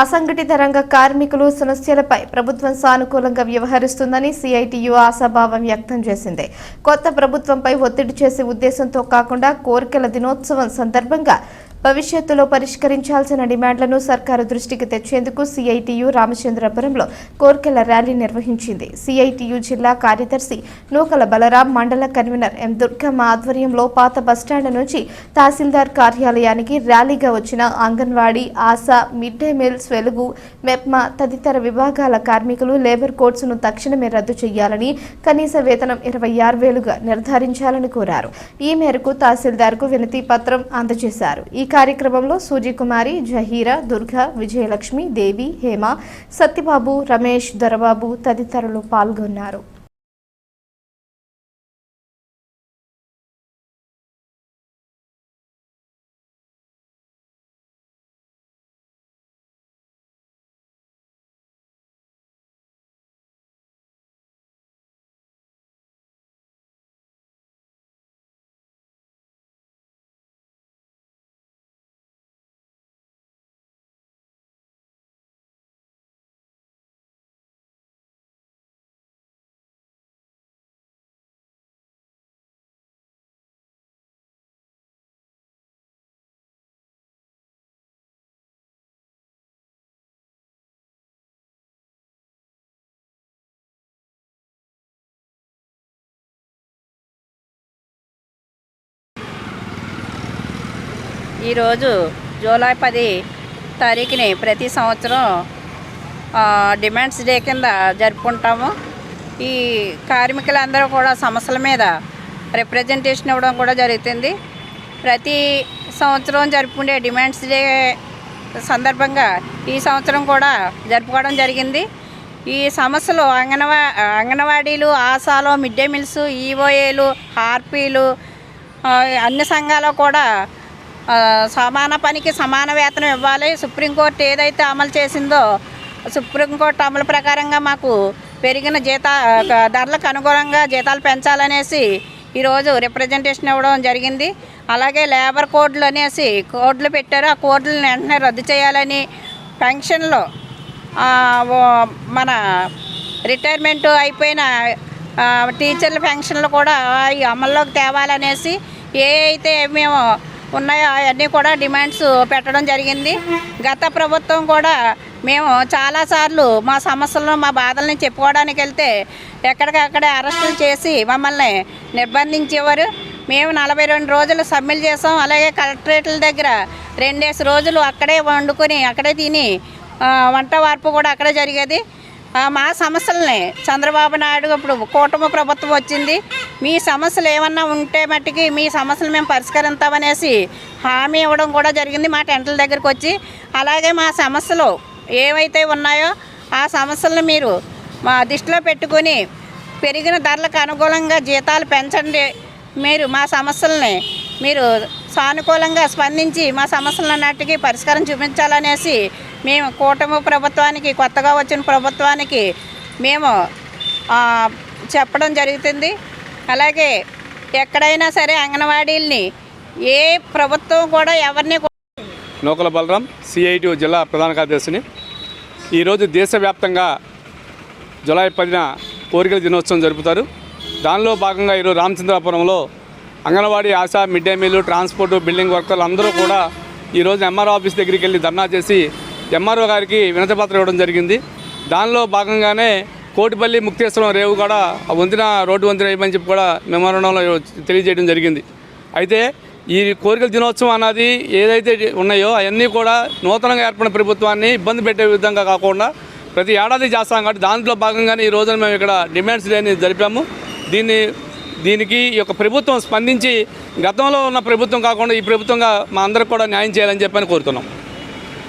అసంఘటిత రంగ కార్మికులు సమస్యలపై ప్రభుత్వం సానుకూలంగా వ్యవహరిస్తుందని సిఐటియు ఆశాభావం వ్యక్తం చేసింది. కొత్త ప్రభుత్వంపై ఒత్తిడి చేసే ఉద్దేశంతో కాకుండా కోరికల దినోత్సవం సందర్భంగా భవిష్యత్తులో పరిష్కరించాల్సిన డిమాండ్లను సర్కారు దృష్టికి తెచ్చేందుకు సిఐటియు రామచంద్రపురంలో కోర్కెల ర్యాలీ నిర్వహించింది. సిఐటియు జిల్లా కార్యదర్శి నూకల బలరాం మండల కన్వీనర్ ఎం దుర్గమ్మ ఆధ్వర్యంలో పాత బస్టాండ్ నుంచి తహసీల్దార్ కార్యాలయానికి ర్యాలీగా వచ్చిన anganwadi ASHA mid day meals Velugu MEPMA తదితర విభాగాల కార్మికులు లేబర్ కోడ్స్ను తక్షణమే రద్దు చేయాలని కనీస వేతనం ఇరవై ఆరు వేలుగా నిర్ధారించాలని కోరారు. ఈ మేరకు తహసీల్దార్కు వినతి పత్రం అందజేశారు. ఈ కార్యక్రమంలో సూర్యకుమారి జహీరా దుర్గా విజయలక్ష్మి దేవి హేమ సత్యబాబు రమేష్ దొరబాబు తదితరులు పాల్గొన్నారు. ఈరోజు జూలై పది తారీఖుని ప్రతి సంవత్సరం డిమాండ్స్ డే కింద జరుపుకుంటాము. ఈ కార్మికులందరూ కూడా సమస్యల మీద రిప్రజెంటేషన్ ఇవ్వడం కూడా జరుగుతుంది. ప్రతి సంవత్సరం జరుపుకునే డిమాండ్స్ డే సందర్భంగా ఈ సంవత్సరం కూడా జరుపుకోవడం జరిగింది. ఈ సమస్యలు అంగనవా అంగనవాడీలు ఆశాలు మిడ్ డే మీల్స్ ఈఓఏలు హార్పీలు అన్ని సంఘాలు కూడా సమాన పనికి సమాన వేతనం ఇవ్వాలి. సుప్రీంకోర్టు ఏదైతే అమలు చేసిందో సుప్రీంకోర్టు అమలు ప్రకారంగా మాకు పెరిగిన జీత ధరలకు అనుగుణంగా జీతాలు పెంచాలనేసి ఈరోజు రిప్రజెంటేషన్ ఇవ్వడం జరిగింది. అలాగే లేబర్ కోడ్లు అనేసి కోడ్లు పెట్టారు. ఆ కోడ్లను వెంటనే రద్దు చేయాలని పెన్షన్లో మన రిటైర్మెంట్ అయిపోయిన టీచర్ల పెన్షన్లు కూడా అమల్లోకి తేవాలనేసి ఏ అయితే మేము ఉన్నాయో? అవన్నీ కూడా డిమాండ్స్ పెట్టడం జరిగింది. గత ప్రభుత్వం కూడా మేము చాలాసార్లు మా సమస్యలను మా బాధల్ని చెప్పుకోవడానికి వెళ్తే ఎక్కడికక్కడే అరెస్టులు చేసి మమ్మల్ని నిర్బంధించేవారు. మేము నలభై రెండు రోజులు సమ్మెలు చేసాం. అలాగే కలెక్టరేట్ల దగ్గర రెండేసి రోజులు అక్కడే వండుకొని అక్కడే తిని వంట వార్పు కూడా అక్కడే జరిగేది. మా సమస్యలనే. చంద్రబాబు నాయుడు ఇప్పుడు కూటమి ప్రభుత్వం వచ్చింది. మీ సమస్యలు ఏమన్నా ఉంటే మట్టికి మీ సమస్యలు మేము పరిష్కరిస్తామనేసి హామీ ఇవ్వడం కూడా జరిగింది మా టెంట్ల దగ్గరికి వచ్చి. అలాగే మా సమస్యలు ఏవైతే ఉన్నాయో ఆ సమస్యలను మీరు మా దృష్టిలో పెట్టుకొని పెరిగిన ధరలకు అనుగుణంగా జీతాలు పెంచండి. మీరు మా సమస్యల్ని మీరు సానుకూలంగా స్పందించి మా సమస్యలన్నిటికీ పరిష్కారం చూపించాలనేసి మేము కూటమి ప్రభుత్వానికి కొత్తగా వచ్చిన ప్రభుత్వానికి మేము చెప్పడం జరుగుతుంది. అలాగే ఎక్కడైనా సరే అంగన్వాడీల్ని ఏ ప్రభుత్వం కూడా ఎవరిని నూకల బలరాం సిఐటి జిల్లా ప్రధాన కార్యదర్శిని. ఈరోజు దేశవ్యాప్తంగా జూలై పదిన కోరికల దినోత్సవం జరుపుతారు. దానిలో భాగంగా ఈరోజు రామచంద్రాపురంలో anganwadi ASHA mid day meal transport building వర్కర్లు అందరూ కూడా ఈరోజు ఎంఆర్ఓ ఆఫీస్ దగ్గరికి వెళ్ళి ధర్నా చేసి ఎంఆర్ఓ గారికి వినతిపత్రం ఇవ్వడం జరిగింది. దానిలో భాగంగానే కోటిపల్లి ముక్తేశ్వరం రేవు కూడా ఆ వంతెన రోడ్డు వంతెన వేయమని చెప్పి కూడా మెమోరండంలో తెలియజేయడం జరిగింది. అయితే ఈ కోరికల దినోత్సవం అన్నది ఏదైతే ఉన్నాయో అవన్నీ కూడా నూతనంగా ఏర్పడిన ప్రభుత్వాన్ని ఇబ్బంది పెట్టే విధంగా కాకుండా ప్రతి ఏడాది చేస్తాం కాబట్టి దాంట్లో భాగంగానే ఈ రోజున మేము ఇక్కడ డిమాండ్స్ లేని జరిపాము. దీన్ని దీనికి ఈ యొక్క ప్రభుత్వం స్పందించి గతంలో ఉన్న ప్రభుత్వం కాకుండా ఈ ప్రభుత్వంగా మా అందరికి కూడా న్యాయం చేయాలని చెప్పని కోరుతున్నాం.